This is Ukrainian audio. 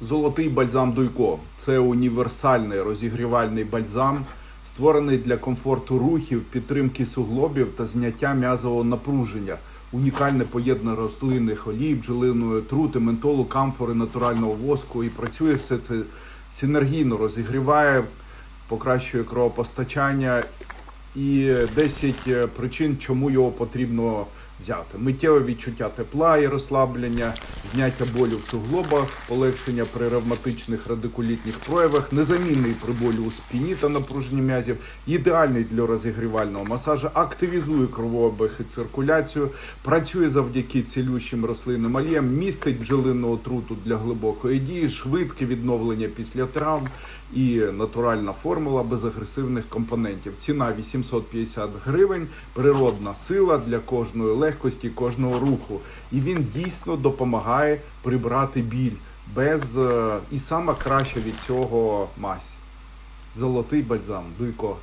Золотий бальзам Дуйко це універсальний розігрівальний бальзам, створений для комфорту рухів, підтримки суглобів та зняття м'язового напруження. Унікальне поєднання рослинних олій, бджолиної трути, ментолу, камфори, натурального воску. І працює все це синергійно, розігріває, покращує кровопостачання і 10 причин, чому його потрібно взяти. Миттєве відчуття тепла і розслаблення, зняття болю в суглобах, полегшення при ревматичних радикулітних проявах, незамінний при болю у спині та напруженні м'язів, ідеальний для розігрівального масажу, активізує кровообіг і циркуляцію, працює завдяки цілющим рослинним оліям, містить бджолину отруту для глибокої дії, швидке відновлення після травм і натуральна формула без агресивних компонентів. Ціна 850 гривень, природна сила для кожної легкості, кожного руху. І він дійсно допомагає прибрати біль без е, і сама краща від цього мазь. Золотий бальзам, дуйко.